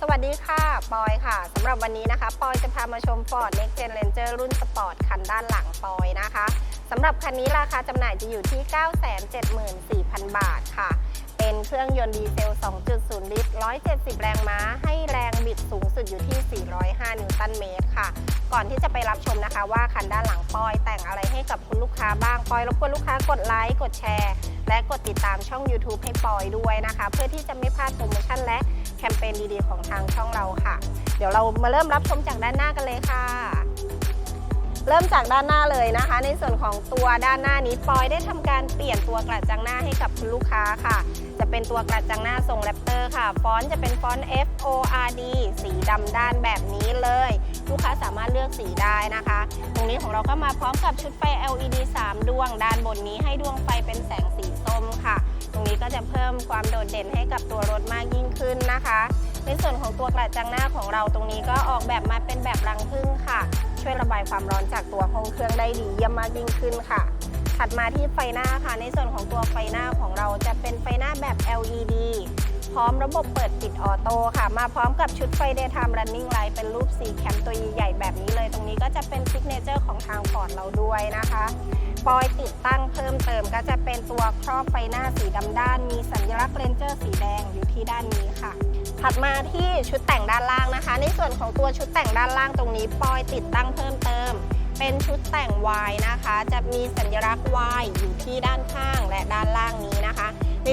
สวัสดีค่ะ ปอยค่ะสำหรับวันนี้นะคะ ปอยจะพามาชม Ford Next Gen Ranger รุ่นสปอร์ตคันด้านหลังปอยนะคะสำหรับคันนี้ราคาจำหน่ายจะอยู่ที่ 974,000 บาทค่ะ เป็นเครื่องยนต์ดีเซล 2.0 ลิตร 170 แรงม้า ให้แรงบิดสูงสุดอยู่ที่ 405 นิวตันเมตรค่ะ ก่อนที่จะไปรับชมนะคะ ว่าคันด้านหลังปอยแต่งอะไรให้กับคุณลูกค้าบ้างปอยรบกวนลูกค้ากดไลค์กดแชร์ และกดติดตามช่อง YouTube ให้ปอยด้วยนะคะ เพื่อที่จะไม่พลาดโปรโมชั่นและแคมเปญดีๆของทางช่องเราค่ะ เดี๋ยวเรามาเริ่มรับชมจากด้านหน้ากันเลยค่ะ เริ่มจากด้านหน้าเลยนะคะ ในส่วนของตัวด้านหน้านี้ปอยได้ทำการเปลี่ยนตัวกระจังหน้าให้กับคุณลูกค้าค่ะ จะเป็นตัวกระจังหน้าทรงแรปเตอร์ค่ะ ฟอนต์จะเป็นฟอนต์ F O R D สีดำด้านแบบนี้เลย ลูกค้าสามารถ เลือกสีได้นะคะ ตรงนี้ของเราก็มาพร้อมกับชุดไฟ LED 3 ดวง ด้านบนนี้ให้ดวงไฟเป็นแสงสีส้มค่ะ ตรงนี้ก็จะเพิ่มความโดดเด่นให้กับตัวรถมากยิ่งขึ้นนะคะ ในส่วนของตัวกระจังหน้าของเราตรงนี้ก็ออกแบบมาเป็นแบบรังผึ้งค่ะ ช่วยระบายความร้อนจากตัวห้องเครื่องได้ดีเยี่ยมมากยิ่งขึ้นค่ะถัดมาที่ไฟหน้าค่ะ ในส่วนของตัวไฟหน้าของเราจะเป็นไฟหน้าแบบ LED ร้อมระบบเปิดปิดออโต้ค่ะ มาพร้อมกับชุดไฟ Daytime Running Light เป็นรูปสีแคมตัวใหญ่แบบนี้เลย ตรงนี้ก็จะเป็นซิกเนเจอร์ของทางฟอร์ดเราด้วยนะคะปอยติดตั้งเพิ่มเติมก็จะเป็นตัวครอบไฟหน้าสีดำด้าน มีสัญลักษณ์เรนเจอร์สีแดงอยู่ที่ด้านนี้ค่ะ ถัดมาที่ชุดแต่งด้านล่างนะคะ ในส่วนของตัวชุดแต่งด้านล่างตรงนี้ปอยติดตั้งเพิ่มเติม เป็นชุดแต่ง Y นะคะ จะมีสัญลักษณ์ Y อยู่ที่ด้านข้างและด้านล่างนี้นะคะ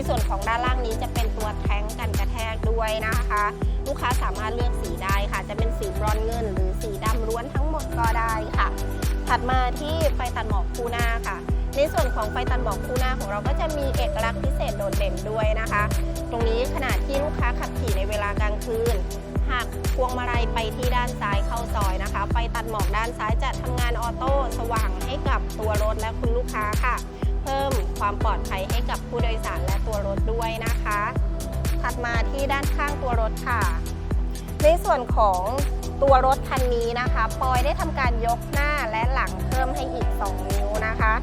ส่วนของด้านล่างนี้จะเป็นตัวแท้งกันกระแทกด้วยนะคะ ลูกค้าสามารถเลือกสีได้ค่ะ จะเป็นสีบรอนซ์เงิน หรือสีดำล้วนทั้งหมดก็ได้ค่ะ ถัดมาที่ไฟตัดหมอกคู่หน้าค่ะ ในส่วนของไฟตัดหมอกคู่หน้าของเราก็จะมีเอกลักษณ์พิเศษโดดเด่นด้วยนะคะ ตรงนี้ขณะที่ลูกค้าขับขี่ในเวลากลางคืนหากพวงมาลัยไปที่ด้านซ้ายเข้าซอยนะคะ ไฟตัดหมอกด้านซ้ายจะทำงานออโต้สว่างให้กับตัวรถและคุณลูกค้าค่ะ เพิ่มความปลอดภัยให้กับผู้โดยสารและ รถด้วยนะคะ ถัดมาที่ด้านข้างตัวรถค่ะ ในส่วนของตัวรถคันนี้นะคะปอยได้ทำการยกหน้าและหลังเพิ่มให้อีก 2 นิ้วนะคะ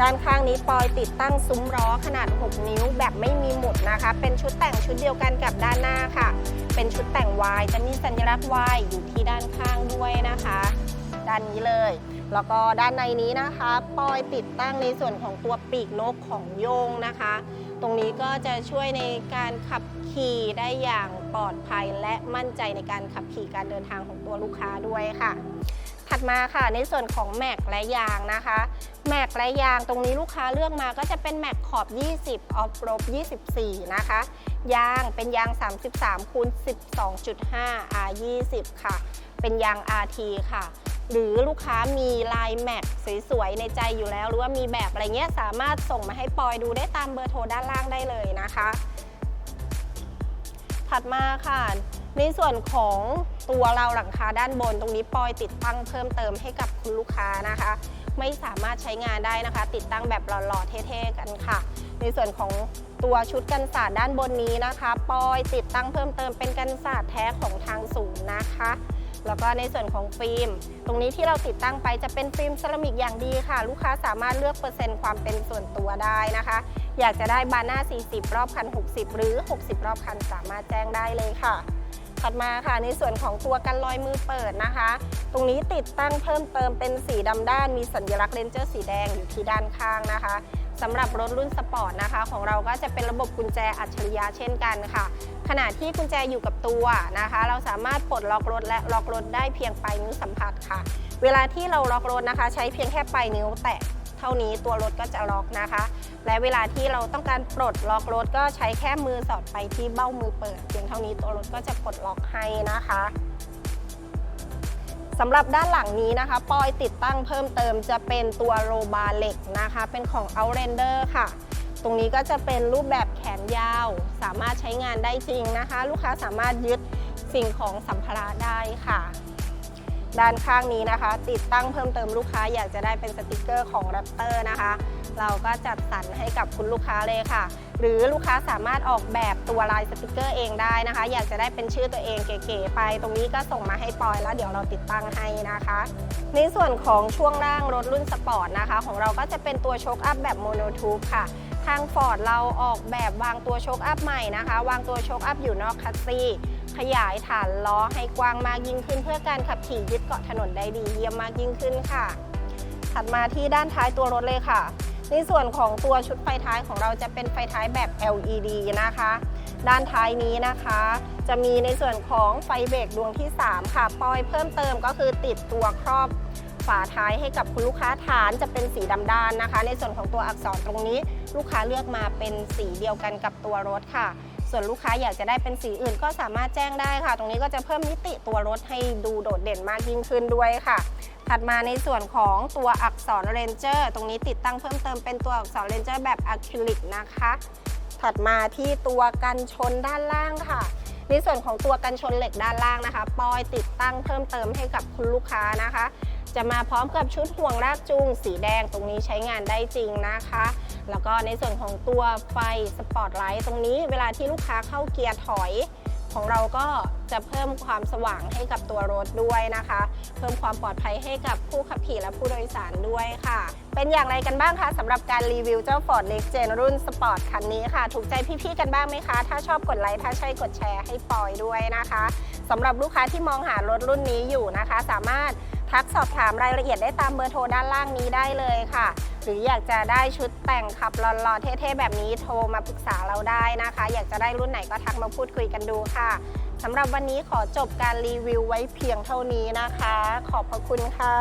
ด้านข้างนี้ปอยติดตั้งซุ้มล้อขนาด 6 นิ้วแบบไม่มีหมุดนะคะ เป็นชุดแต่งชุดเดียวกันกับด้านหน้าค่ะ เป็นชุดแต่ง Y จะมีสัญลักษณ์ Y อยู่ที่ด้านข้างด้วยนะคะ ด้านนี้เลย แล้วก็ด้านในนี้นะคะ ปอยติดตั้งในส่วนของตัวปีกนกของโยงนะคะ ตรงนี้ก็จะช่วยในการขับขี่ได้อย่างปลอดภัย และมั่นใจในการขับขี่การเดินทางของตัวลูกค้าด้วยค่ะ ถัดมาค่ะในส่วนของแม็กและยางนะคะแม็กและยางตรงนี้ลูกค้าเลือกมาก็จะเป็นแม็กขอบ 20 ออฟโรบ24 นะคะ ยางเป็นยาง 33คูณ12.5 R20 ค่ะ เป็นยาง RT ค่ะ หรือลูกค้ามีลายแม็กสวยๆในใจอยู่แล้ว หรือว่ามีแบบอะไรเงี้ยสามารถส่งมาให้ปอยดูได้ตามเบอร์โทรด้านล่างได้เลยนะคะ ถัดมาค่ะ ในส่วนของตัวเราหลังคาด้านบนตรงนี้ปอยติดตั้งเพิ่มเติมให้กับคุณลูกค้านะคะ ไม่สามารถใช้งานได้นะคะ ติดตั้งแบบหล่อๆเท่ๆกันค่ะ ในส่วนของตัวชุดกันศาสตร์ด้านบนนี้นะคะ ปอยติดตั้งเพิ่มเติมเป็นกันศาสตร์แท้ของทางศูนย์นะคะ แล้วก็ในส่วนของฟิล์ม ตรงนี้ที่เราติดตั้งไปจะเป็นฟิล์มเซรามิกอย่างดีค่ะ ลูกค้าสามารถเลือกเปอร์เซ็นต์ความเป็นส่วนตัวได้นะคะ อยากจะได้บานหน้า40 รอบคัน 60 หรือ 60 รอบคันสามารถแจ้งได้เลยค่ะ ถัดมาค่ะในส่วนของตัวกันลอยมือเปิดนะคะ ตรงนี้ติดตั้งเพิ่มเติมเป็นสีดำด้านมีสัญลักษณ์เรนเจอร์สีแดงอยู่ที่ด้านข้างนะคะ สำหรับรถรุ่นสปอร์ตนะคะ ของเราก็จะเป็นระบบกุญแจอัจฉริยะเช่นกันค่ะ ขณะที่กุญแจอยู่กับตัวนะคะ เราสามารถปลดล็อกรถและล็อกรถได้เพียงปลายนิ้วสัมผัสค่ะ เวลาที่เราล็อกรถนะคะ ใช้เพียงแค่ปลายนิ้วแตะเท่านี้ตัวรถก็จะล็อกนะคะ และเวลาที่เราต้องการปลดล็อกรถก็ใช้แค่มือสอดไปที่เบ้ามือเปิด เพียงเท่านี้ตัวรถก็จะปลดล็อกให้นะคะ สำหรับด้านหลังนี้นะคะ ปอยติดตั้งเพิ่มเติมจะเป็นตัวโรบาร์เหล็กนะคะ เป็นของ Outrender ค่ะ ตรงนี้ก็จะเป็นรูปแบบแขนยาว สามารถใช้งานได้จริงนะคะ ลูกค้าสามารถยึดสิ่งของสัมภาระได้ค่ะ ด้านข้างนี้นะคะ ติดตั้งเพิ่มเติมลูกค้าอยากจะได้เป็นสติกเกอร์ของ Raptor นะคะ เราก็จัดสรรให้กับคุณลูกค้าเลยค่ะ หรือลูกค้าสามารถออกแบบตัวลายสติกเกอร์เองได้นะคะ อยากจะได้เป็นชื่อตัวเองเก๋ๆไป ตรงนี้ก็ส่งมาให้ปอยแล้วเดี๋ยวเราติดตั้งให้นะคะ ในส่วนของช่วงล่างรถรุ่นสปอร์ตนะคะ ของเราก็จะเป็นตัวโชคอัพแบบโมโนทูบค่ะทางฟอร์ดเราออกแบบวางตัวโชคอัพใหม่นะคะ วางตัวโชคอัพอยู่นอกคัสซี ขยายฐานล้อให้กว้างมากยิ่งขึ้น เพื่อการขับขี่ยึดเกาะถนนได้ดีเยี่ยมมากยิ่งขึ้นค่ะ ถัดมาที่ด้านท้ายตัวรถเลยค่ะ ในส่วนของตัวชุดไฟท้ายของเราจะเป็นไฟท้ายแบบ LED นะคะ ด้านท้ายนี้นะคะ จะมีในส่วนของไฟเบรกดวงที่ 3 ค่ะปอยเพิ่มเติมก็คือติดตัวครอบฝาท้ายให้กับคุณลูกค้าฐานจะเป็นสีดำด้านนะคะ ในส่วนของตัวอักษรตรงนี้ ลูกค้าเลือกมาเป็นสีเดียวกันกับตัวรถค่ะ ส่วนลูกค้าอยากจะได้เป็นสีอื่นก็สามารถแจ้งได้ค่ะ ตรงนี้ก็จะเพิ่มมิติตัวรถให้ดูโดดเด่นมากยิ่งขึ้นด้วยค่ะ ถัดมาในส่วนของตัวอักษรเรนเจอร์ตรงนี้ติดตั้งเพิ่มเติมเป็นตัวอักษรเรนเจอร์แบบอะคริลิกนะคะ ถัดมาที่ตัวกันชนด้านล่างค่ะในส่วนของตัวกันชนเหล็กด้านล่างนะคะ ปอยติดตั้งเพิ่มเติมให้กับคุณลูกค้านะคะ จะมาพร้อมกับชุดห่วงลากจูง สีแดงตรงนี้ใช้งานได้จริงนะคะ แล้วก็ในส่วนของตัวไฟสปอตไลท์ตรงนี้เวลาที่ลูกค้าเข้าเกียร์ถอยของเราก็จะเพิ่มความสว่างให้กับตัวรถด้วยนะคะ เพิ่มความปลอดภัยให้กับผู้ขับขี่และผู้โดยสารด้วยค่ะ เป็นอย่างไรกันบ้างคะสำหรับการรีวิวเจ้า Ford Next Gen รุ่นสปอร์ตคันนี้ค่ะ ถูกใจพี่ๆกันบ้างไหมคะ ถ้าชอบกดไลค์ ถ้าใช่กดแชร์ให้ปอยด้วยนะคะสำหรับลูกค้าที่มองหารถรุ่นนี้อยู่นะคะ สามารถ ทักสอบถามรายละเอียดได้ตามเบอร์โทรด้านล่างนี้ได้เลยค่ะ หรืออยากจะได้ชุดแต่งขับหล่อๆเท่ๆแบบนี้โทรมาปรึกษาเราได้นะคะ อยากจะได้รุ่นไหนก็ทักมาพูดคุยกันดูค่ะสำหรับวันนี้ขอจบการรีวิวไว้เพียงเท่านี้นะคะ ขอบพระคุณค่ะ